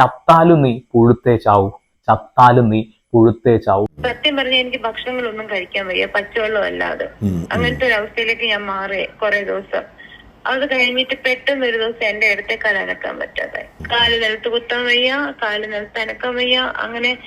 ചത്താലും നീ പുഴുത്തേ ചാവൂ. ചത്താലും നീ പുഴുത്തേ ചാവൂ. സത്യം പറഞ്ഞാൽ എനിക്ക് ഭക്ഷണങ്ങളൊന്നും കഴിക്കാൻ വയ്യ. പച്ചവെള്ളം അല്ലാതെ. അങ്ങനത്തെ ഒരു അവസ്ഥയിലേക്ക് ഞാൻ മാറി കുറെ ദിവസം. അത് കഴിഞ്ഞിട്ട് പെട്ടെന്ന് ഒരു ദിവസം എന്റെ അടുത്തേക്കാൽ അനക്കാൻ പറ്റാതെ കാൽ നിലത്ത് കുത്താൻ വയ്യ കാൽ നിലത്ത് അനക്കാൻ വയ്യ. അങ്ങനെ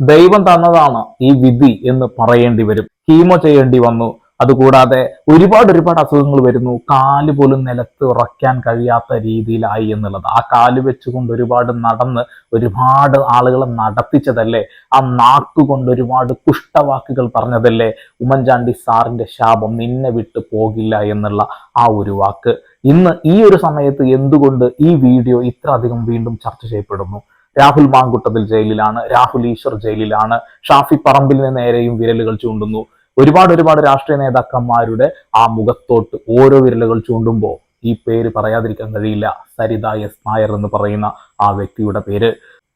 ദൈവം തന്നതാണ് ഈ വിധി എന്ന് പറയേണ്ടി വരും. കീമോ ചെയ്യേണ്ടി വന്നു. അതുകൂടാതെ ഒരുപാട് ഒരുപാട് അസുഖങ്ങൾ വരുന്നു. കാൽ പോലും നിലത്ത് ഉറക്കാൻ കഴിയാത്ത രീതിയിലായി എന്നുള്ളത്. ആ കാൽ വെച്ചുകൊണ്ട് ഒരുപാട് നടന്ന് ഒരുപാട് ആളുകളെ നടത്തിച്ചതല്ലേ? ആ നാക്കുകൊണ്ട് ഒരുപാട് കുഷ്ടവാക്കുകൾ പറഞ്ഞതല്ലേ? ഉമ്മൻചാണ്ടി സാറിന്റെ ശാപം നിന്നെ വിട്ട് പോകില്ല എന്നുള്ള ആ ഒരു വാക്ക്. ഇന്ന് ഈ ഒരു സമയത്ത് എന്തുകൊണ്ട് ഈ വീഡിയോ ഇത്ര അധികം വീണ്ടും ചർച്ച ചെയ്യപ്പെടുന്നു? രാഹുൽ മാങ്കുട്ടത്തിൽ ജയിലിലാണ്. രാഹുൽ ഈശ്വർ ജയിലിലാണ്. ഷാഫി പറമ്പിലിന് നേരെയും വിരലുകൾ ചൂണ്ടുന്നു. ഒരുപാട് ഒരുപാട് രാഷ്ട്രീയ നേതാക്കന്മാരുടെ ആ മുഖത്തോട്ട് ഓരോ വിരലുകൾ ചൂണ്ടുമ്പോൾ ഈ പേര് പറയാതിരിക്കാൻ കഴിയില്ല. സരിത എസ് നായർ എന്ന് പറയുന്ന ആ വ്യക്തിയുടെ പേര്.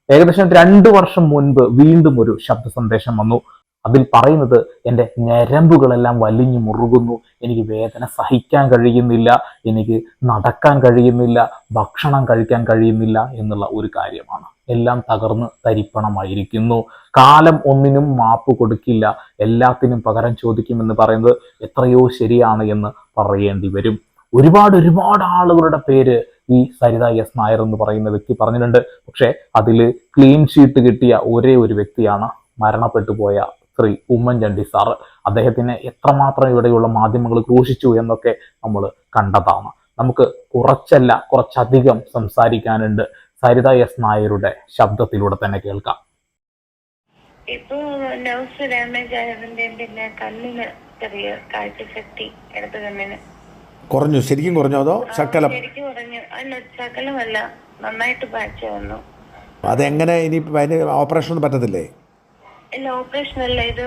ഏകദേശം രണ്ടു വർഷം മുൻപ് വീണ്ടും ഒരു ശബ്ദ സന്ദേശം വന്നു. അതിൽ പറയുന്നത് എന്റെ ഞരമ്പുകളെല്ലാം വലിഞ്ഞു മുറുകുന്നു. എനിക്ക് വേദന സഹിക്കാൻ കഴിയുന്നില്ല. എനിക്ക് നടക്കാൻ കഴിയുന്നില്ല. ഭക്ഷണം കഴിക്കാൻ കഴിയുന്നില്ല എന്നുള്ള ഒരു കാര്യമാണ്. എല്ലാം തകർന്ന് തരിപ്പണമായിരിക്കുന്നു. കാലം ഒന്നിനും മാപ്പ് കൊടുക്കില്ല. എല്ലാത്തിനും പകരം ചോദിക്കുമെന്ന് പറയുന്നത് എത്രയോ ശരിയാണ് എന്ന് പറയേണ്ടി വരും. ഒരുപാട് ഒരുപാട് ആളുകളുടെ പേര് ഈ സരിത എസ് നായർ എന്ന് പറയുന്ന വ്യക്തി പറഞ്ഞിട്ടുണ്ട്. പക്ഷേ അതിൽ ക്ലീൻ ഷീറ്റ് കിട്ടിയ ഒരേ ഒരു വ്യക്തിയാണ് മരണപ്പെട്ടു പോയ ശ്രീ ഉമ്മൻചാണ്ടി സാറ് അദ്ദേഹത്തിനെ എത്രമാത്രം ഇവിടെയുള്ള മാധ്യമങ്ങൾ ക്രൂശിച്ചു എന്നൊക്കെ നമ്മൾ കണ്ടതാണ്. നമുക്ക് കുറച്ചല്ല കുറച്ചധികം സംസാരിക്കാനുണ്ട്. സരിത എസ് നായരുടെ ശബ്ദത്തിലൂടെ തന്നെ കേൾക്കാം. ഇപ്പോ നൗസ് ഡാമേജ് ആയതിന്റെ പിന്നെ കണ്ണിന് ചെറിയ കാഴ്ചശക്തി ഇടത് കണ്ണിന്. കുറഞ്ഞു ശരിക്കും കുറഞ്ഞു അതോ ശക്കലം ശരിക്കും കുറഞ്ഞു. അല്ല ശകലമല്ല നന്നായിട്ട് പാച്ച വന്നു. അതെങ്ങനെ ഇനി അതിന് ഓപ്പറേഷൻ ഒന്നും പറ്റത്തില്ലേ? ഇല്ല ഓപ്പറേഷൻ അല്ല ഇത്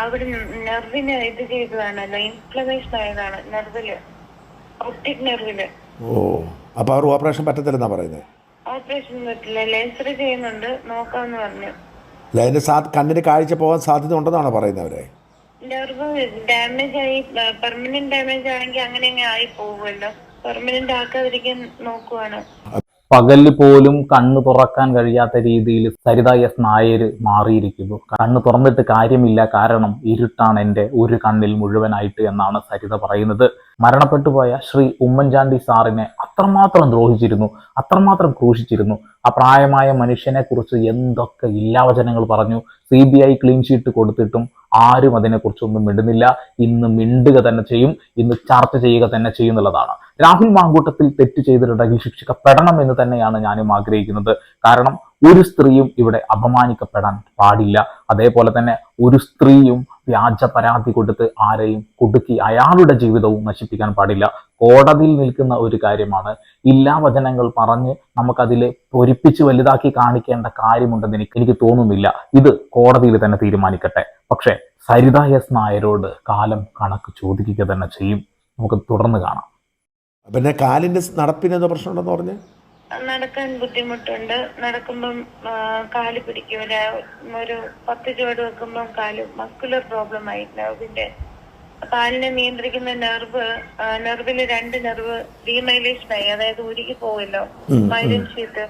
അവിടെ നെർവിന് ഇത് ചെയ്തതാണല്ലോ ഇൻഫ്ലമേഷൻ ആയതാണ് നെർവിൽ ഒപ്റ്റിക് നെർവിൽ ഓ അപ്പൊ അവർ ഓപ്പറേഷൻ പറ്റത്തില്ലെന്നാ പറയുന്നത് ഓപ്പറേഷൻ പറ്റില്ല ലേസർ ചെയ്യുന്നുണ്ട് നോക്കാന്ന് പറഞ്ഞു. അല്ല സാ കണ്ണിന് കാഴ്ച പോകാൻ സാധ്യത ഉണ്ടെന്നാണ് പറയുന്നത് അവരെ? നെർവ് ഡാമേജ് ആയി പെർമനന്റ് ഡാമേജ് ആണെങ്കിൽ അങ്ങനെ അങ്ങ് ആയി പോകുമല്ലോ പെർമനന്റ് ആക്കാതിരിക്കാൻ നോക്കുവാണ്. പകൽ പോലും കണ്ണു തുറക്കാൻ കഴിയാത്ത രീതിയിൽ സരിത എസ് നായർ മാറിയിരിക്കുന്നു. കണ്ണു തുറന്നിട്ട് കാര്യമില്ല കാരണം ഇരുട്ടാണ് എന്റെ ഒരു കണ്ണിൽ മുഴുവനായിട്ട് എന്നാണ് സരിത പറയുന്നത്. മരണപ്പെട്ടു പോയ ശ്രീ ഉമ്മൻചാണ്ടി സാറിനെ അത്രമാത്രം ദ്രോഹിച്ചിരുന്നു അത്രമാത്രം ക്രൂശിച്ചിരുന്നു. ആ പ്രായമായ മനുഷ്യനെ കുറിച്ച് എന്തൊക്കെ ഇല്ലാവചനങ്ങൾ പറഞ്ഞു. C B I clean sheet കൊടുത്തിട്ടും ആരും അതിനെക്കുറിച്ചൊന്നും മിണ്ടുന്നില്ല. ഇന്ന് മിണ്ടുക തന്നെ ചെയ്യും ഇന്ന് ചർച്ച ചെയ്യുക തന്നെ ചെയ്യുന്നുള്ളതാണ് രാഹുൽ മാങ്കൂട്ടത്തിൽ തെറ്റ് ചെയ്തിട്ടുണ്ടെങ്കിൽ ശിക്ഷിക്കപ്പെടണം എന്ന് തന്നെയാണ് ഞാനും ആഗ്രഹിക്കുന്നത്. കാരണം ഒരു സ്ത്രീയും ഇവിടെ അപമാനിക്കപ്പെടാൻ പാടില്ല. അതേപോലെ തന്നെ ഒരു സ്ത്രീയും വ്യാജ പരാതി കൊടുത്ത് ആരെയും കുടുക്കി അയാളുടെ ജീവിതവും നശിപ്പിക്കാൻ പാടില്ല. കോടതിയിൽ നിൽക്കുന്ന ഒരു കാര്യമാണ് ഇല്ലാ വചനങ്ങൾ പറഞ്ഞ് നമുക്കതിലെ പൊരിപ്പിച്ച് വലുതാക്കി കാണിക്കേണ്ട കാര്യമുണ്ടെന്ന് എനിക്ക് എനിക്ക് തോന്നുന്നില്ല. ഇത് കോടതിയിൽ തന്നെ തീരുമാനിക്കട്ടെ. പക്ഷേ സരിത എസ് നായരോട് കാലം കണക്ക് ചോദിക്കുക തന്നെ ചെയ്യും. നമുക്ക് തുടർന്ന് കാണാം. പിന്നെ കാലിന്റെ നടപ്പിന് എന്തോ പ്രശ്നമുണ്ടെന്ന് പറഞ്ഞ്? നടക്കാൻ ബുദ്ധിമുട്ടുണ്ട്. നടക്കുമ്പം കാൽ പിടിക്കൂല. ഒരു പത്ത് ചുവട് വെക്കുമ്പം കാൽ മസ്കുലർ പ്രോബ്ലം ആയി. നെർവിന്റെ കാലിനെ നിയന്ത്രിക്കുന്ന നെർവ് നെർവിൽ രണ്ട് നെർവ് ഡീമൈലേഷൻ ആയി. അതായത് ഉരുകി പോവല്ലോ. മൈലിൻ ഷീറ്റ്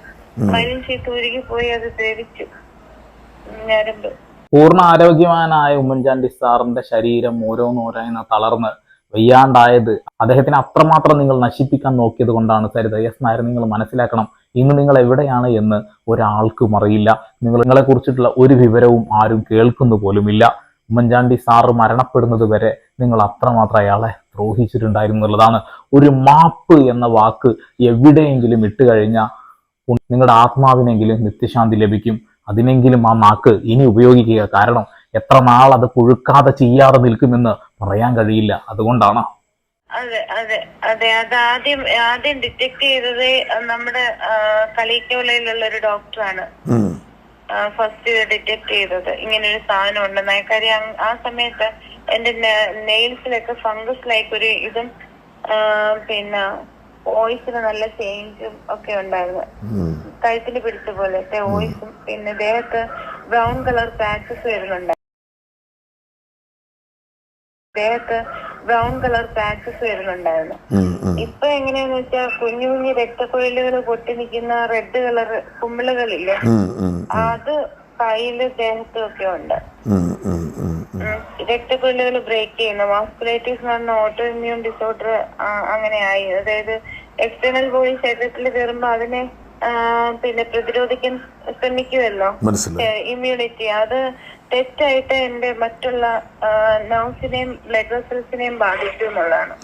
മൈലിൻ ഷീറ്റ് ഉരുകി പോയി അത് ദ്രവിച്ചു. ഞരമ്പ്. പൂർണ ആരോഗ്യവാനായ ഉമ്മൻചാണ്ടി സാറിന്റെ ശരീരം ഓരോന്നോരോന്ന് തളർന്ന് വയ്യാണ്ടായത്. അദ്ദേഹത്തിന് അത്രമാത്രം നിങ്ങൾ നശിപ്പിക്കാൻ നോക്കിയത് കൊണ്ടാണ് സരിത. എസ് നായർ നിങ്ങൾ മനസ്സിലാക്കണം. ഇന്ന് നിങ്ങൾ എവിടെയാണ് എന്ന് ഒരാൾക്കും അറിയില്ല. നിങ്ങൾ നിങ്ങളെ കുറിച്ചിട്ടുള്ള ഒരു വിവരവും ആരും കേൾക്കുന്നു പോലുമില്ല. ഉമ്മൻചാണ്ടി സാറ് മരണപ്പെടുന്നത് വരെ നിങ്ങൾ അത്രമാത്രം അയാളെ ദ്രോഹിച്ചിട്ടുണ്ടായിരുന്നു എന്നുള്ളതാണ്. ഒരു മാപ്പ് എന്ന വാക്ക് എവിടെയെങ്കിലും ഇട്ട് കഴിഞ്ഞാൽ നിങ്ങളുടെ ആത്മാവിനെങ്കിലും നിത്യശാന്തി ലഭിക്കും. അതിനെങ്കിലും ആ നാക്ക് ഇനി ഉപയോഗിക്കുക. കാരണം എത്ര നാൾ അത് കൊഴുക്കാതെ ചെയ്യാതെ നിൽക്കുമെന്ന് പറയാൻ കഴിയില്ല. അതുകൊണ്ടാണ്. അതെ അതെ അതെ. അത് ആദ്യം ആദ്യം ഡിറ്റക്ട് ചെയ്തത് നമ്മുടെ കളിക്കോലയിലുള്ള ഒരു ഡോക്ടറാണ്. ഫസ്റ്റ് ഡിറ്റക്ട് ചെയ്തത്. ഇങ്ങനെ ഒരു സാധനം ഉണ്ടെന്നായ കാര്യം ആ സമയത്ത് എന്റെ നെയിൽസിലൊക്കെ ഫംഗസ് ലൈക്ക് ഒരു ഇതും പിന്നെ വോയിസിന് നല്ല ചേഞ്ചും ഒക്കെ ഉണ്ടായിരുന്നു. കഴുത്തിന് കഴുത്തിൽ പിടിച്ച പോലത്തെ വോയിസും പിന്നെ ദേഹത്ത് ബ്രൗൺ കളർ പാച്ചസ് വരുന്നുണ്ട്. ദേഹത്ത് ബ്രൗൺ കളർ പാച്ചസ് വരുന്നുണ്ടായിരുന്നു. ഇപ്പൊ എങ്ങനെയാന്ന് വെച്ചാൽ കുഞ്ഞു കുഞ്ഞു രക്തക്കുഴലുകൾ പൊട്ടി നിൽക്കുന്ന റെഡ് കളർ കുമ്പിളുകളില്ലേ അത് കയ്യിൽ ദേഹത്തും ഒക്കെ ഉണ്ട്. രക്തക്കുഴലുകൾ ബ്രേക്ക് ചെയ്യുന്ന. വാസ്കുലൈറ്റിസ് എന്ന് പറഞ്ഞ ഓട്ടോ ഇമ്മ്യൂൺ ഡിസോർഡർ അങ്ങനെ ആയി അതായത് എക്സ്റ്റേണൽ ബോഡി ശരീരത്തിൽ കയറുമ്പോ അതിനെ പിന്നെ പ്രതിരോധിക്കാൻ ശ്രമിക്കുമല്ലോ ഇമ്മ്യൂണിറ്റി അത് തെറ്റായിട്ട് എന്റെ മറ്റുള്ള നോസിനെയും ബ്ലഡ് വെസൽസിനെയും ബാധിച്ചു എന്നുള്ളതാണ്.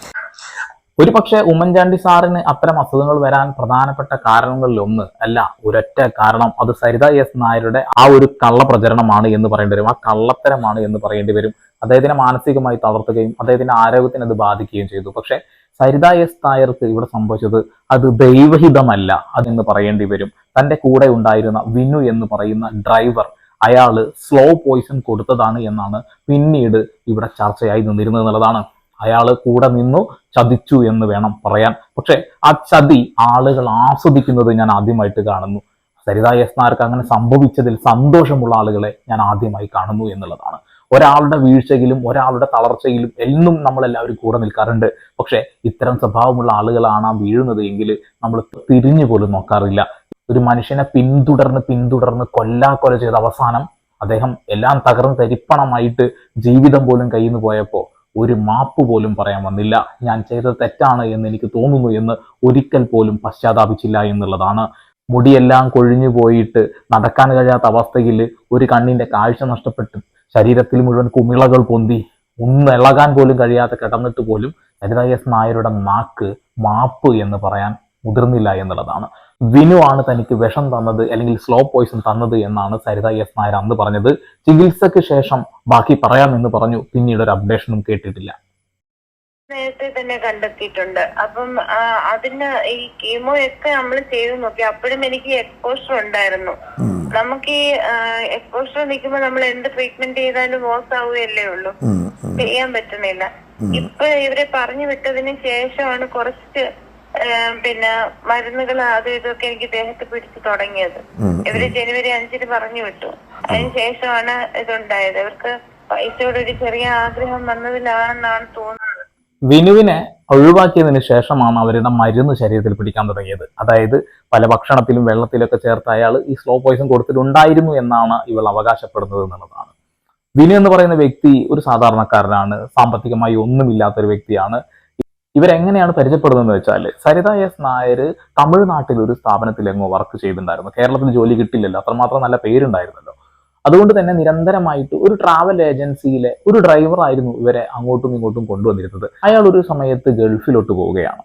ഒരു പക്ഷേ ഉമ്മൻചാണ്ടി സാറിന് അത്തരം അസുഖങ്ങൾ വരാൻ പ്രധാനപ്പെട്ട കാരണങ്ങളിൽ ഒന്ന് അല്ല ഒരൊറ്റ കാരണം. അത് സരിത എസ് നായരുടെ ആ ഒരു കള്ളപ്രചരണമാണ് എന്ന് പറയേണ്ടി വരും. ആ കള്ളത്തരമാണ് എന്ന് പറയേണ്ടി വരും. അദ്ദേഹത്തിനെ മാനസികമായി തളർത്തുകയും അദ്ദേഹത്തിന്റെ ആരോഗ്യത്തിന് അത് ബാധിക്കുകയും ചെയ്തു. പക്ഷെ സരിത എസ് നായർക്ക് ഇവിടെ സംഭവിച്ചത് അത് ദൈവഹിതമല്ല അതെന്ന് പറയേണ്ടി വരും. തന്റെ കൂടെ ഉണ്ടായിരുന്ന വിനു എന്ന് പറയുന്ന ഡ്രൈവർ അയാൾ സ്ലോ പോയിസൺ കൊടുത്തതാണ് എന്നാണ് പിന്നീട് ഇവിടെ ചർച്ചയായി നിന്നിരുന്നത് എന്നുള്ളതാണ്. അയാൾ കൂടെ നിന്നു ചതിച്ചു എന്ന് വേണം പറയാൻ. പക്ഷെ ആ ചതി ആളുകൾ ആസ്വദിക്കുന്നത് ഞാൻ ആദ്യമായിട്ട് കാണുന്നു. സരിത എസ് നായർക്ക് അങ്ങനെ സംഭവിച്ചതിൽ സന്തോഷമുള്ള ആളുകളെ ഞാൻ ആദ്യമായി കാണുന്നു എന്നുള്ളതാണ്. ഒരാളുടെ വീഴ്ചയിലും ഒരാളുടെ തളർച്ചയിലും എന്നും നമ്മളെല്ലാവരും കൂടെ നിൽക്കാറുണ്ട്. പക്ഷെ ഇത്തരം സ്വഭാവമുള്ള ആളുകളാണ് വീഴുന്നത് എങ്കിൽ നമ്മൾ തിരിഞ്ഞു പോലും നോക്കാറില്ല. ഒരു മനുഷ്യനെ പിന്തുടർന്ന് പിന്തുടർന്ന് കൊല്ലാക്കൊല ചെയ്ത അവസാനം അദ്ദേഹം എല്ലാം തകർന്ന് തരിപ്പണമായിട്ട് ജീവിതം പോലും കയ്യിൽ നിന്ന് പോയപ്പോൾ ഒരു മാപ്പ് പോലും പറയാൻ വന്നില്ല. ഞാൻ ചെയ്തത് തെറ്റാണ് എന്ന് എനിക്ക് തോന്നുന്നു എന്ന് ഒരിക്കൽ പോലും പശ്ചാത്താപിച്ചില്ല എന്നുള്ളതാണ്. മുടിയെല്ലാം കൊഴിഞ്ഞു പോയിട്ട് നടക്കാൻ കഴിയാത്ത അവസ്ഥയിൽ ഒരു കണ്ണിന്റെ കാഴ്ച നഷ്ടപ്പെട്ട് ശരീരത്തിൽ മുഴുവൻ കുമിളകൾ പൊന്തി ഒന്നിളകാൻ പോലും കഴിയാതെ കിടന്നിട്ട് പോലും എസ് നായരുടെ നാക്ക് മാപ്പ് എന്ന് പറയാൻ മുതിർന്നില്ല എന്നുള്ളതാണ്. വിനു ആണ് തനിക്ക് വിഷം തന്നത് അല്ലെങ്കിൽ സ്ലോ പോയിസൺ തന്നത് എന്നാണ് സരിത എസ് നായർ അന്ന് പറഞ്ഞത്. ചികിത്സയ്ക്ക് ശേഷം ബാക്കി പറയാമെന്ന് പറഞ്ഞു. പിന്നീട് ഒരു അപ്ഡേഷനും കേട്ടിട്ടില്ല. നേരത്തെ തന്നെ കണ്ടെത്തിയിട്ടുണ്ട്. അപ്പം അതിന് ഈ കീമോ ഒക്കെ നമ്മൾ ചെയ്തു നോക്കി. അപ്പോഴും എനിക്ക് എക്സ്പോഷർ ഉണ്ടായിരുന്നു. നമുക്ക് ഈ എക്സ്പോഷർ നിൽക്കുമ്പോൾ നമ്മൾ എന്ത് ട്രീറ്റ്മെന്റ് ചെയ്താലും മോസ് ആവുകയല്ലേ ഉള്ളൂ. ചെയ്യാൻ പറ്റുന്നില്ല. ഇപ്പൊ ഇവരെ പറഞ്ഞു വിട്ടതിന് ശേഷമാണ് കുറച്ച് പിന്നെ മരുന്നുകൾ അതും ഇതൊക്കെ എനിക്ക് ദേഹത്ത് പിടിച്ചു തുടങ്ങിയത്. ഇവർ ജനുവരി അഞ്ചിന് പറഞ്ഞു വിട്ടു. അതിന് ശേഷമാണ് ഇതുണ്ടായത്. അവർക്ക് പൈസയോട് ഒരു ചെറിയ ആഗ്രഹം വന്നതിലാണെന്നാണ് തോന്നുന്നത്. വിനുവിനെ ഒഴിവാക്കിയതിന് ശേഷമാണ് അവരുടെ മരുന്ന് ശരീരത്തിൽ പിടിക്കാൻ തുടങ്ങിയത്. അതായത് പല ഭക്ഷണത്തിലും വെള്ളത്തിലൊക്കെ ചേർത്ത് അയാൾ ഈ സ്ലോ പോയിസൺ കൊടുത്തിട്ടുണ്ടായിരുന്നു എന്നാണ് ഇവൾ അവകാശപ്പെടുന്നത് എന്നുള്ളതാണ്. വിനു എന്ന് പറയുന്ന വ്യക്തി ഒരു സാധാരണക്കാരനാണ്. സാമ്പത്തികമായി ഒന്നുമില്ലാത്ത ഒരു വ്യക്തിയാണ്. ഇവരെങ്ങനെയാണ് പരിചയപ്പെടുന്നതെന്ന് വെച്ചാൽ സരിത എസ് നായർ തമിഴ്നാട്ടിൽ ഒരു സ്ഥാപനത്തിൽ എങ്ങോ വർക്ക് ചെയ്തിട്ടുണ്ടായിരുന്നു. കേരളത്തിൽ ജോലി കിട്ടില്ലല്ലോ അത്രമാത്രം നല്ല പേരുണ്ടായിരുന്നല്ലോ. അതുകൊണ്ട് തന്നെ നിരന്തരമായിട്ട് ഒരു ട്രാവൽ ഏജൻസിയിലെ ഒരു ഡ്രൈവറായിരുന്നു ഇവരെ അങ്ങോട്ടും ഇങ്ങോട്ടും കൊണ്ടുവന്നിരുന്നത്. അയാൾ ഒരു സമയത്ത് ഗൾഫിലോട്ട് പോവുകയാണ്.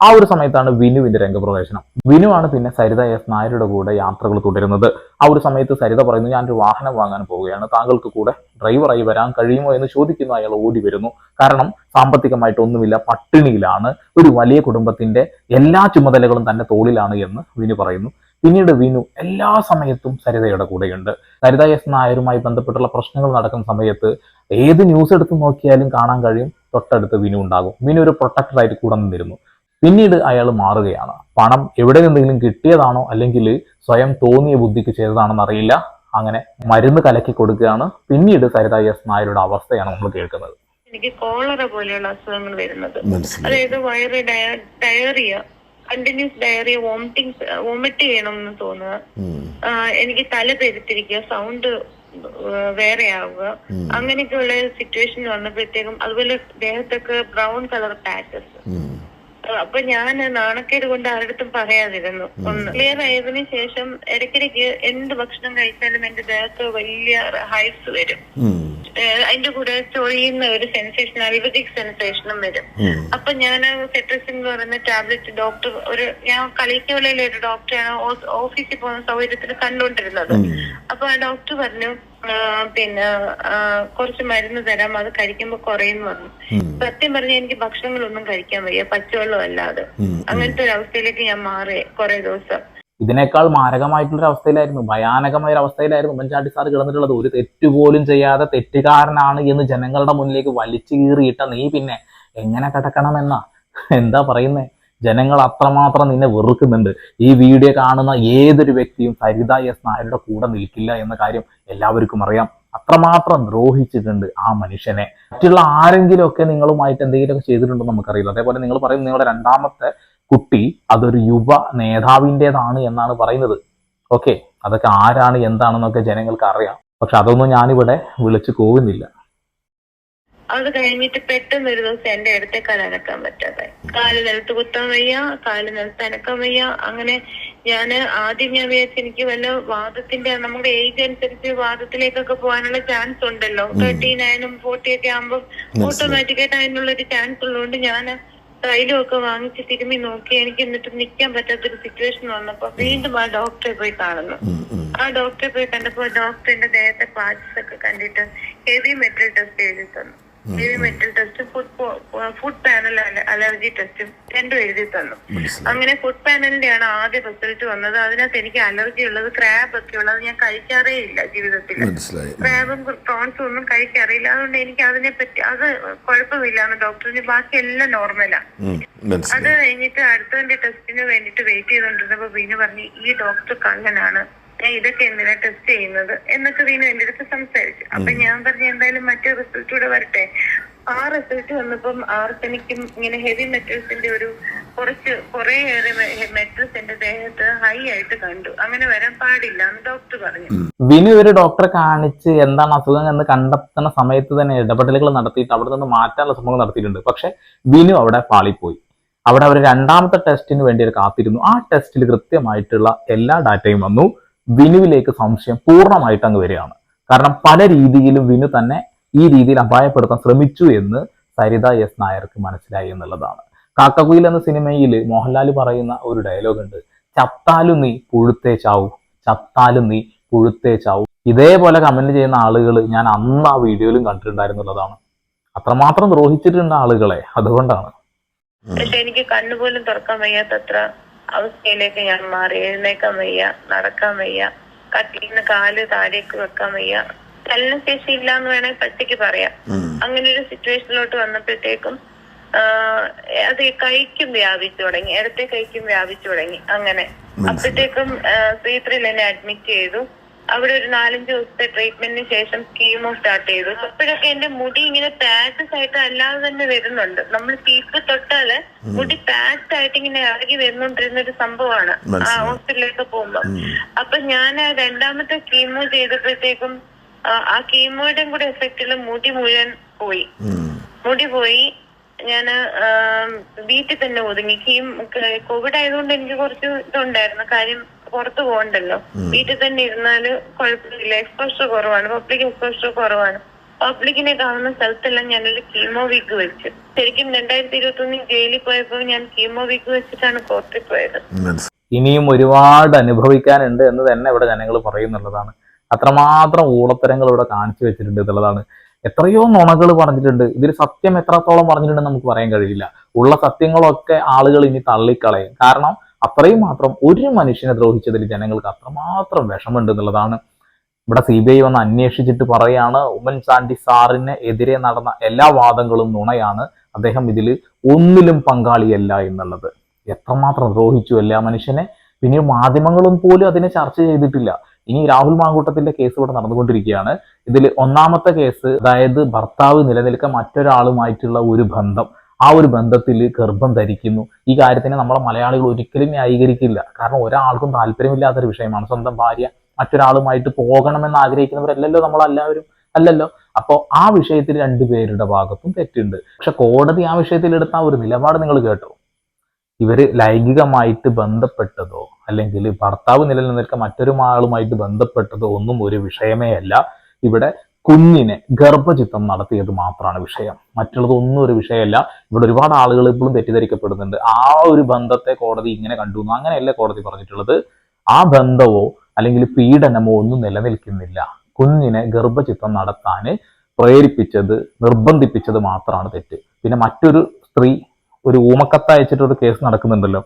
ആ ഒരു സമയത്താണ് വിനുവിന്റെ രംഗപ്രവേശനം. വിനുവാണ് പിന്നെ സരിത എസ് നായരുടെ കൂടെ യാത്രകൾ തുടരുന്നത്. ആ ഒരു സമയത്ത് സരിത പറയുന്നു ഞാനൊരു വാഹനം വാങ്ങാൻ പോവുകയാണ്. താങ്കൾക്ക് കൂടെ ഡ്രൈവറായി വരാൻ കഴിയുമോ? എന്ന് ചോദിക്കുന്നു. അയാൾ ഓടി വരുന്നു. കാരണം സാമ്പത്തികമായിട്ട് ഒന്നുമില്ല പട്ടിണിയിലാണ്. ഒരു വലിയ കുടുംബത്തിന്റെ എല്ലാ ചുമതലകളും തന്റെ തോളിലാണ് എന്ന് വിനു പറയുന്നു. പിന്നീട് വിനു എല്ലാ സമയത്തും സരിതയുടെ കൂടെയുണ്ട്. സരിത എസ് നായരുമായി ബന്ധപ്പെട്ടുള്ള പ്രശ്നങ്ങൾ നടക്കുന്ന സമയത്ത് ഏത് ന്യൂസ് എടുത്ത് നോക്കിയാലും കാണാൻ കഴിയും. തൊട്ടടുത്ത് വിനു ഉണ്ടാകും. വിനു ഒരു പ്രൊട്ടക്ടറായിട്ട് കൂടെ നിന്നിരുന്നു. പിന്നീട് അയാൾ മാറുകയാണ്. പണം എവിടെ നിന്നെങ്കിലും കിട്ടിയതാണോ അല്ലെങ്കിൽ സ്വയം തോന്നിയ ബുദ്ധിക്ക് ചെയ്തതാണെന്ന് അറിയില്ല. അങ്ങനെ മരുന്ന് കലക്കി കൊടുക്കുകയാണ്. പിന്നീട് സരിത എസ് നായരുടെ അവസ്ഥയാണ് നമ്മൾ കേൾക്കുന്നത്. എനിക്ക് കോളറ പോലെയുള്ള അസുഖങ്ങൾ വരുന്നത്. അതായത് വയറ് ഡയ- diarrhoea continuous diarrhoea vomiting vomit ചെയ്യണം എന്ന് തോന്നുക എനിക്ക് തല പെരുത്തിരിക്കുക സൗണ്ട് വേറെ ആവുക അങ്ങനെയൊക്കെ അങ്ങനെയൊക്കെയുള്ള സിറ്റുവേഷൻ വന്നപ്പോഴത്തേക്കും അതുപോലെ ദേഹത്തൊക്കെ ബ്രൗൺ കളർ പാച്ചസ് ഉം, അപ്പൊ ഞാൻ നാണക്കേട് കൊണ്ട് ആരുടെടുത്തും പറയാതിരുന്നു. ഒന്ന് ക്ലിയർ ആയതിനു ശേഷം ഇടയ്ക്കിടയ്ക്ക് എന്ത് ഭക്ഷണം കഴിച്ചാലും എന്റെ ദേഹത്ത് വലിയ ഹൈസ് വരും. അതിന്റെ കൂടെ ചൊഴിയുന്ന ഒരു സെൻസേഷൻ അയുർവേദിക് സെൻസേഷനും വരും. അപ്പൊ ഞാൻ സെട്രസിൻ എന്ന് പറയുന്ന ടാബ്ലറ്റ് ഡോക്ടർ ഒരു ഞാൻ കളിക്കവലയിലെ ഒരു ഡോക്ടറാണ് ഓഫീസിൽ പോകുന്ന സൗകര്യത്തിൽ കണ്ടുകൊണ്ടിരുന്നത്. അപ്പൊ ആ ഡോക്ടർ പറഞ്ഞു പിന്നെ കുറച്ച് മരുന്ന് തരാം അത് കഴിക്കുമ്പോ കുറയും പറഞ്ഞു. സത്യം പറഞ്ഞാൽ എനിക്ക് ഭക്ഷണങ്ങളൊന്നും കഴിക്കാൻ വയ്യ പച്ചവെള്ളം അല്ലാതെ അങ്ങനത്തെ ഒരു അവസ്ഥയിലേക്ക് ഞാൻ മാറി കുറെ ദിവസം. ഇതിനേക്കാൾ മാരകമായിട്ടുള്ള ഒരു അവസ്ഥയിലായിരുന്നു ഭയാനകമായ ഒരു അവസ്ഥയിലായിരുന്നു ഉമ്മൻചാണ്ടി സാർ കിടന്നിട്ടുള്ളത്. ഒരു തെറ്റുപോലും ചെയ്യാതെ തെറ്റുകാരനാണ് എന്ന് ജനങ്ങളുടെ മുന്നിലേക്ക് വലിച്ചു കീറിയിട്ട നീ പിന്നെ എങ്ങനെ കിടക്കണമെന്നാ? എന്താ പറയുന്നേ? ജനങ്ങൾ അത്രമാത്രം നിന്നെ വെറുക്കുന്നുണ്ട്. ഈ വീഡിയോ കാണുന്ന ഏതൊരു വ്യക്തിയും സരിത എസ് നായരുടെ കൂടെ നിൽക്കില്ല എന്ന കാര്യം എല്ലാവർക്കും അറിയാം. അത്രമാത്രം ദ്രോഹിച്ചിട്ടുണ്ട് ആ മനുഷ്യനെ. മറ്റുള്ള ആരെങ്കിലും ഒക്കെ നിങ്ങളുമായിട്ട് എന്തെങ്കിലുമൊക്കെ ചെയ്തിട്ടുണ്ടോ നമുക്കറിയില്ല. അതേപോലെ നിങ്ങൾ പറയും നിങ്ങളുടെ രണ്ടാമത്തെ കുട്ടി അതൊരു യുവ നേതാവിന്റെതാണ് എന്നാണ് പറയുന്നത്. ഓക്കെ അതൊക്കെ ആരാണ് എന്താണെന്നൊക്കെ ജനങ്ങൾക്ക് അറിയാം. പക്ഷെ അതൊന്നും ഞാനിവിടെ വിളിച്ചു പോകുന്നില്ല അത് കഴിഞ്ഞിട്ട് പെട്ടെന്ന് ഒരു ദിവസം എന്റെ അടുത്തേക്കാൾ അനക്കാൻ പറ്റാതെ കാൽ നിലത്ത് കുത്താൻ വയ്യ കാൽ നിലത്ത് അനക്കാൻ വയ്യ. അങ്ങനെ ഞാൻ ആദ്യം ഞാൻ വിചാരിച്ചു എനിക്ക് വല്ല വാദത്തിന്റെ നമ്മുടെ ഏജ് അനുസരിച്ച് വാദത്തിലേക്കൊക്കെ പോകാനുള്ള ചാൻസ് ഉണ്ടല്ലോ. തേർട്ടി നയനും ഫോർട്ടി ഒക്കെ ആകുമ്പോൾ ഓട്ടോമാറ്റിക്കായിട്ട് അതിനുള്ള ഒരു ചാൻസ് ഉള്ളതുകൊണ്ട് ഞാൻ തൈലമൊക്കെ വാങ്ങിച്ച് തിരുമ്മി നോക്കി എനിക്ക് എന്നിട്ട് നിൽക്കാൻ പറ്റാത്തൊരു സിറ്റുവേഷൻ വന്നപ്പോ വീണ്ടും ആ ഡോക്ടറെ പോയി കാണുന്നു. ആ ഡോക്ടറെ പോയി കണ്ടപ്പോ ഡോക്ടറിന്റെ ദേഹത്തെ പാർട്സ് ഒക്കെ കണ്ടിട്ട് ഹെവി മെറ്റൽ ടെസ്റ്റ് എഴുതി തന്നു. Metal test food food panel allergy ടെസ്റ്റും രണ്ടും എഴുതി തന്നു അങ്ങനെ ഫുഡ് പാനലിന്റെ ആണ് ആദ്യ റിസൾട്ട് വന്നത്. അതിനകത്ത് എനിക്ക് അലർജി ഉള്ളത് ക്രാബ് ഒക്കെ ഉള്ളത് ഞാൻ കഴിക്കാറേ ഇല്ല ജീവിതത്തിൽ ക്രാബും പ്രോൺസും ഒന്നും കഴിക്കാറില്ല. അതുകൊണ്ട് എനിക്ക് അതിനെ പറ്റി അത് കുഴപ്പമില്ല എന്ന് ഡോക്ടറിന് ബാക്കി എല്ലാം നോർമലാ അത് കഴിഞ്ഞിട്ട് അടുത്തതിന്റെ ടെസ്റ്റിന് വേണ്ടിട്ട് വെയിറ്റ് ചെയ്തോണ്ടിരുന്നപ്പോ ബീനു പറഞ്ഞു ഈ ഡോക്ടർ കള്ളനാണ്. ഇതൊക്കെ എന്തിനാ ടെസ്റ്റ് ചെയ്യുന്നത്? എന്നൊക്കെ വീണു എന്റെ അടുത്ത് സംസാരിച്ചു. അപ്പൊ ഞാൻ പറഞ്ഞു എന്തായാലും മറ്റേ റിസൾട്ട് കൂടെ വരട്ടെ. ആ റിസൾട്ട് വന്നപ്പം ആർസെനിക്കും ഇങ്ങനെ ഹെവി മെറ്റൽസിന്റെ ഒരു കുറച്ച് കുറെ ഏറെ മെറ്റൽസ് എന്റെ ദേഹത്ത് ഹൈ ആയിട്ട് കണ്ടു. അങ്ങനെ വരാൻ പാടില്ല എന്ന് ഡോക്ടർ പറഞ്ഞു. വിനു ഒരു ഡോക്ടറെ കാണിച്ച് എന്താണ് അസുഖം എന്ന് കണ്ടെത്തുന്ന സമയത്ത് തന്നെ ഇടപെടലുകൾ നടത്തിയിട്ട് അവിടെ നിന്ന് മാറ്റാനുള്ള ശ്രമങ്ങൾ നടത്തിയിട്ടുണ്ട്. പക്ഷെ വിനു അവിടെ പാളിപ്പോയി. അവിടെ അവർ രണ്ടാമത്തെ ടെസ്റ്റിന് വേണ്ടി അവർ കാത്തിരുന്നു. ആ ടെസ്റ്റിൽ കൃത്യമായിട്ടുള്ള എല്ലാ ഡാറ്റയും വന്നു. വിനുവിലേക്ക് സംശയം പൂർണമായിട്ട് അങ്ങ് വരികയാണ്. കാരണം പല രീതിയിലും വിനു തന്നെ ഈ രീതിയിൽ അപായപ്പെടുത്താൻ ശ്രമിച്ചു എന്ന് സരിത എസ് നായർക്ക് മനസ്സിലായി എന്നുള്ളതാണ്. കാക്കകുയിൽ എന്ന സിനിമയിൽ മോഹൻലാൽ പറയുന്ന ഒരു ഡയലോഗ് ഉണ്ട്. ചത്താലും നീ പുഴുത്തേ ചാവും ചത്താലും നീ പുഴുത്തേ ചാവും. ഇതേപോലെ കമന്റ് ചെയ്യുന്ന ആളുകൾ ഞാൻ അന്ന് ആ വീഡിയോയിലും കണ്ടിട്ടുണ്ടായിരുന്നുള്ളതാണ്. അത്രമാത്രം ദ്രോഹിച്ചിട്ടുണ്ട് ആളുകളെ അതുകൊണ്ടാണ്. എനിക്ക് കണ്ണുപോലും തുറക്കാൻ വയ്യാത്തത്ര അവസ്ഥയിലേക്ക് ഞാൻ മാറി. എഴുന്നേക്കാൻ വയ്യ നടക്കാൻ വയ്യ കട്ടിൽ നിന്ന് കാൽ താഴേക്ക് വെക്കാൻ വയ്യ. ചലനശേഷി ഇല്ല എന്ന് വേണമെങ്കിൽ പറ്റിക്ക് പറയാം അങ്ങനെ ഒരു സിറ്റുവേഷനിലോട്ട് വന്നപ്പോഴത്തേക്കും അത് കൈക്കും വ്യാപിച്ചു തുടങ്ങി. ഇടത്തെ കൈക്കും വ്യാപിച്ചു തുടങ്ങി. അങ്ങനെ. അപ്പോഴത്തേക്കും ശ്രീത്രിൽ എന്നെ അഡ്മിറ്റ് ചെയ്തു. അവിടെ ഒരു നാലഞ്ച് ദിവസത്തെ ട്രീറ്റ്മെന്റിന് ശേഷം കീമോ സ്റ്റാർട്ട് ചെയ്തു. അപ്പോഴൊക്കെ എന്റെ മുടി ഇങ്ങനെ പാറ്റസ് ആയിട്ട് അല്ലാതെ തന്നെ വരുന്നുണ്ട്. നമ്മൾ തീപ്പ് തൊട്ടാൽ മുടി പാറ്റ് ആയിട്ട് ഇങ്ങനെ ഇറങ്ങി വരുന്നോണ്ടിരുന്ന ഒരു സംഭവമാണ്. ആ. ഹോസ്പിറ്റലിലേക്ക് പോകുമ്പോ. അപ്പൊ ഞാൻ രണ്ടാമത്തെ കീമോ ചെയ്തപ്പോഴത്തേക്കും ആ, കീമോയുടെ കൂടെ എഫക്റ്റിൽ മുടി മുഴുവൻ പോയി. മുടി പോയി. ഞാൻ വീട്ടിൽ തന്നെ ഒതുങ്ങി. കീം കോവിഡ് ആയതുകൊണ്ട് എനിക്ക് കുറച്ച് ഇതുണ്ടായിരുന്നു. കാര്യം പുറത്തു പോകണ്ടല്ലോ. വീട്ടിൽ തന്നെ ഇരുന്നാൽ കുഴപ്പമില്ല. എക്സ്പോഷർ കുറവാണ്. പബ്ലിക് എക്സ്പോഷർ കുറവാണ്. പബ്ലിക്കിനെ കാണുന്ന സ്ഥലത്തെല്ലാം ഞാനൊരു കീമോ വീക്ക് വെച്ചു. ശരിക്കും രണ്ടായിരത്തി ഇരുപത്തി ഒന്നിൽ ജയിലിൽ പോയപ്പോ ഞാൻ കീമോ വീക്ക് വെച്ചിട്ടാണ് കോർട്ടിൽ പോയത്. ഇനിയും ഒരുപാട് അനുഭവിക്കാനുണ്ട് എന്ന് തന്നെ ഇവിടെ ജനങ്ങൾ പറയുന്നുള്ളതാണ്. അത്രമാത്രം ഊളത്തരങ്ങൾ ഇവിടെ കാണിച്ചു വെച്ചിട്ടുണ്ട് എന്നുള്ളതാണ്. എത്രയോ നുണകൾ പറഞ്ഞിട്ടുണ്ട്. ഇതിൽ സത്യം എത്രത്തോളം പറഞ്ഞിട്ടുണ്ടെന്ന് നമുക്ക് പറയാൻ കഴിയില്ല. ഉള്ള സത്യങ്ങളൊക്കെ ആളുകൾ ഇനി തള്ളിക്കളയും. കാരണം അത്രയും മാത്രം ഒരു മനുഷ്യനെ ദ്രോഹിച്ചതിൽ ജനങ്ങൾക്ക് അത്രമാത്രം വിഷമുണ്ട് എന്നുള്ളതാണ്. ഇവിടെ സി ബി ഐ വന്ന് അന്വേഷിച്ചിട്ട് പറയാണ് ഉമ്മൻചാണ്ടി സാറിന് എതിരെ നടന്ന എല്ലാ വാദങ്ങളും നുണയാണ്. അദ്ദേഹം ഇതിൽ ഒന്നിലും പങ്കാളിയല്ല എന്നുള്ളത്. എത്രമാത്രം ദ്രോഹിച്ചു എല്ലാ മനുഷ്യനെ. പിന്നെ മാധ്യമങ്ങളും പോലും അതിനെ ചർച്ച ചെയ്തിട്ടില്ല. ഇനി രാഹുൽ മാങ്കൂട്ടത്തിന്റെ കേസ് ഇവിടെ നടന്നുകൊണ്ടിരിക്കുകയാണ്. ഇതിൽ ഒന്നാമത്തെ കേസ് അതായത് ഭർത്താവ് നിലനിൽക്കാൻ മറ്റൊരാളുമായിട്ടുള്ള ഒരു ബന്ധം. ആ ഒരു ബന്ധത്തിൽ ഗർഭം ധരിക്കുന്നു. ഈ കാര്യത്തിനെ നമ്മളെ മലയാളികൾ ഒരിക്കലും ന്യായീകരിക്കില്ല. കാരണം ഒരാൾക്കും താല്പര്യമില്ലാത്തൊരു വിഷയമാണ്. സ്വന്തം ഭാര്യ മറ്റൊരാളുമായിട്ട് പോകണമെന്ന് ആഗ്രഹിക്കുന്നവരല്ലല്ലോ നമ്മളെല്ലാവരും. അല്ലല്ലോ? അപ്പോൾ ആ വിഷയത്തിൽ രണ്ടുപേരുടെ ഭാഗത്തും തെറ്റുണ്ട്. പക്ഷെ കോടതി ആ വിഷയത്തിൽ എടുത്ത ഒരു നിലപാട് നിങ്ങൾ കേട്ടോ. ഇവർ ലൈംഗികമായിട്ട് ബന്ധപ്പെട്ടതോ അല്ലെങ്കിൽ ഭർത്താവ് നിലനിൽക്കാൻ മറ്റൊരു ആളുമായിട്ട് ബന്ധപ്പെട്ടതോ ഒന്നും ഒരു വിഷയമേ അല്ല. ഇവിടെ കുഞ്ഞിനെ ഗർഭചിത്തം നടത്തിയത് മാത്രമാണ് വിഷയം. മറ്റുള്ളത് ഒന്നും ഒരു വിഷയമല്ല. ഇവിടെ ഒരുപാട് ആളുകൾ ഇപ്പോഴും തെറ്റിദ്ധരിക്കപ്പെടുന്നുണ്ട്. ആ ഒരു ബന്ധത്തെ കോടതി ഇങ്ങനെ കണ്ടു അങ്ങനെയല്ല കോടതി പറഞ്ഞിട്ടുള്ളത്? ആ ബന്ധമോ അല്ലെങ്കിൽ പീഡനമോ ഒന്നും നിലനിൽക്കുന്നില്ല. കുഞ്ഞിനെ ഗർഭചിത്തം നടത്താൻ പ്രേരിപ്പിച്ചത് നിർബന്ധിപ്പിച്ചത് മാത്രമാണ് തെറ്റ്. പിന്നെ മറ്റൊരു സ്ത്രീ ഒരു ഊമക്കത്ത് അയച്ചിട്ടൊരു കേസ് നടക്കുന്നുണ്ടല്ലോ.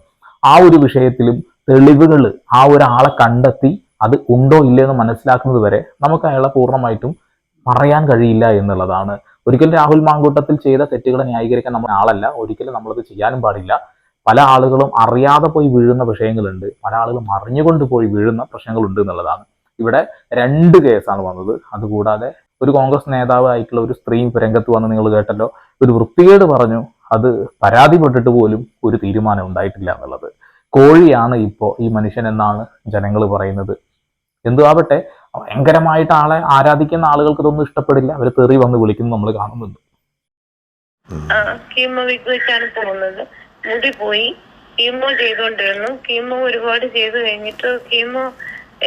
ആ ഒരു വിഷയത്തിലും തെളിവുകൾ ആ ഒരാളെ കണ്ടെത്തി അത് ഉണ്ടോ ഇല്ലയോ എന്ന് മനസ്സിലാക്കുന്നത് വരെ നമുക്ക് അയാളെ പൂർണമായിട്ടും പറയാൻ കഴിയില്ല എന്നുള്ളതാണ്. ഒരിക്കലും രാഹുൽ മാങ്കൂട്ടത്തിൽ ചെയ്ത തെറ്റുകളെ ന്യായീകരിക്കാൻ നമ്മൾ ആളല്ല. ഒരിക്കലും നമ്മളത് ചെയ്യാനും പാടില്ല. പല ആളുകളും അറിയാതെ പോയി വീഴുന്ന വിഷയങ്ങളുണ്ട്. പല ആളുകളും അറിഞ്ഞുകൊണ്ട് പോയി വീഴുന്ന പ്രശ്നങ്ങളുണ്ട് എന്നുള്ളതാണ്. ഇവിടെ രണ്ട് കേസാണ് വന്നത്. അതുകൂടാതെ ഒരു കോൺഗ്രസ് നേതാവ് ആയിട്ടുള്ള ഒരു സ്ത്രീ രംഗത്ത് വന്ന് നിങ്ങൾ കേട്ടല്ലോ. ഒരു വൃത്തികേട് പറഞ്ഞു. അത് പരാതിപ്പെട്ടിട്ട് പോലും ഒരു തീരുമാനം ഉണ്ടായിട്ടില്ല എന്നുള്ളത്. കോഴിയാണ് ഇപ്പോൾ ഈ മനുഷ്യൻ എന്നാണ് ജനങ്ങൾ പറയുന്നത്. എന്തു ആവട്ടെ ഭയങ്കരമായിട്ട് ആളെ ആരാധിക്കുന്ന ആളുകൾക്ക് ഇതൊന്നും ഇഷ്ടപ്പെടില്ല. അവർ തെറി വന്ന് വിളിക്കുന്നു നമ്മൾ കാണുന്നുണ്ട്. കീമോ വെച്ചാണ് പോകുന്നത്. മുടി പോയി. കീമോ ചെയ്തുകൊണ്ടിരുന്നു കീമോ ഒരുപാട് ചെയ്തു കഴിഞ്ഞിട്ട് കീമോ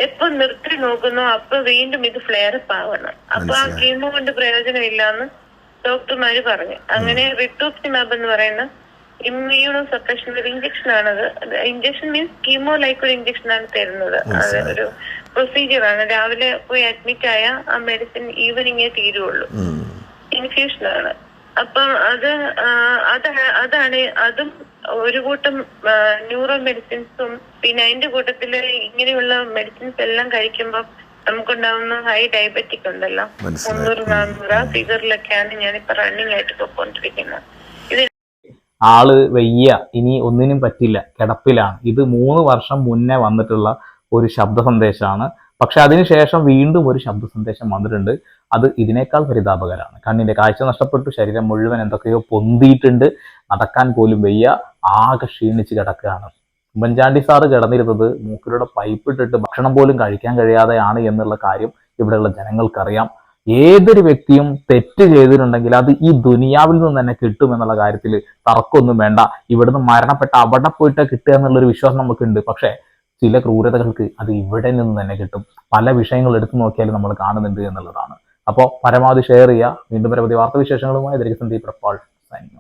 എപ്പോ നിർത്തി നോക്കുന്നു അപ്പൊ വീണ്ടും ഇത് ഫ്ലെയർ അപ്പ് ആവണം. അപ്പൊ ആ കീമോ കൊണ്ട് പ്രയോജനമില്ലാന്ന് ഡോക്ടർമാര് പറഞ്ഞു. അങ്ങനെ റിട്ടോപ്സിമാബ് എന്ന് പറയുന്ന ഇമ്മ്യൂണോ സപ്രഷൻ ഒരു ഇഞ്ചക്ഷൻ ആണത് ഇഞ്ചക്ഷൻ മീൻസ് കീമോ ലൈക്ക് ഒരു ഇഞ്ചക്ഷൻ ആണ് തരുന്നത് അത് ഒരു പ്രൊസീജിയർ ആണ്. രാവിലെ പോയി അഡ്മിറ്റ് ആയ ആ മെഡിസിൻ ഈവനിങ്ങേ തീരുള്ളൂ. ഇൻഫ്യൂഷൻ ആണ്. അപ്പം അത് അത് അതാ- അതാണ് അതും ഒരു കൂട്ടം ന്യൂറോ മെഡിസിൻസും പിന്നെ അതിന്റെ കൂട്ടത്തിൽ ഇങ്ങനെയുള്ള മെഡിസിൻസ് എല്ലാം കഴിക്കുമ്പോൾ നമുക്കുണ്ടാവുന്ന ഹൈ ഡയബറ്റിക് ഉണ്ടല്ലോ. മുന്നൂറ് നാന്നൂറ് ആ ഫിഗറിലൊക്കെയാണ് ഞാനിപ്പോ റണ്ണിങ് ആയിട്ട് പോയിക്കൊണ്ടിരിക്കുന്നത്. ആൾ വയ്യ. ഇനി ഒന്നിനും പറ്റില്ല. കിടപ്പിലാണ്. ഇത് മൂന്ന് വർഷം മുന്നേ വന്നിട്ടുള്ള ഒരു ശബ്ദ സന്ദേശമാണ്. പക്ഷെ അതിനുശേഷം വീണ്ടും ഒരു ശബ്ദ സന്ദേശം വന്നിട്ടുണ്ട്. അത് ഇതിനേക്കാൾ പരിതാപകരമാണ്. കണ്ണിന്റെ കാഴ്ച നഷ്ടപ്പെട്ടു ശരീരം മുഴുവൻ എന്തൊക്കെയോ പൊന്തിയിട്ടുണ്ട്. നടക്കാൻ പോലും വയ്യ ആകെ ക്ഷീണിച്ച് കിടക്കുകയാണ്. ഉമ്മൻചാണ്ടി സാറ് കിടന്നിരുന്നത് മൂക്കിലൂടെ പൈപ്പ് ഇട്ടിട്ട് ഭക്ഷണം പോലും കഴിക്കാൻ കഴിയാതെയാണ് എന്നുള്ള കാര്യം ഇവിടെയുള്ള ജനങ്ങൾക്കറിയാം. ഏതൊരു വ്യക്തിയും തെറ്റ് ചെയ്തിട്ടുണ്ടെങ്കിൽ അത് ഈ ദുനിയാവിൽ നിന്ന് തന്നെ കിട്ടും എന്നുള്ള കാര്യത്തിൽ തർക്കമൊന്നും വേണ്ട. ഇവിടുന്ന് മരണപ്പെട്ട അവിടെ പോയിട്ട് കിട്ടുക എന്നുള്ളൊരു വിശ്വാസം നമുക്കുണ്ട്. പക്ഷേ ചില ക്രൂരതകൾക്ക് അത് ഇവിടെ നിന്ന് തന്നെ കിട്ടും. പല വിഷയങ്ങൾ എടുത്തു നോക്കിയാലും നമ്മൾ കാണുന്നുണ്ട് എന്നുള്ളതാണ്. അപ്പോൾ പരമാവധി ഷെയർ ചെയ്യുക. വീണ്ടും പരമാവധി വാർത്താവിശേഷങ്ങളുമായി ദരികസന്ധി പ്രപ്പാൾ സൈനിങ്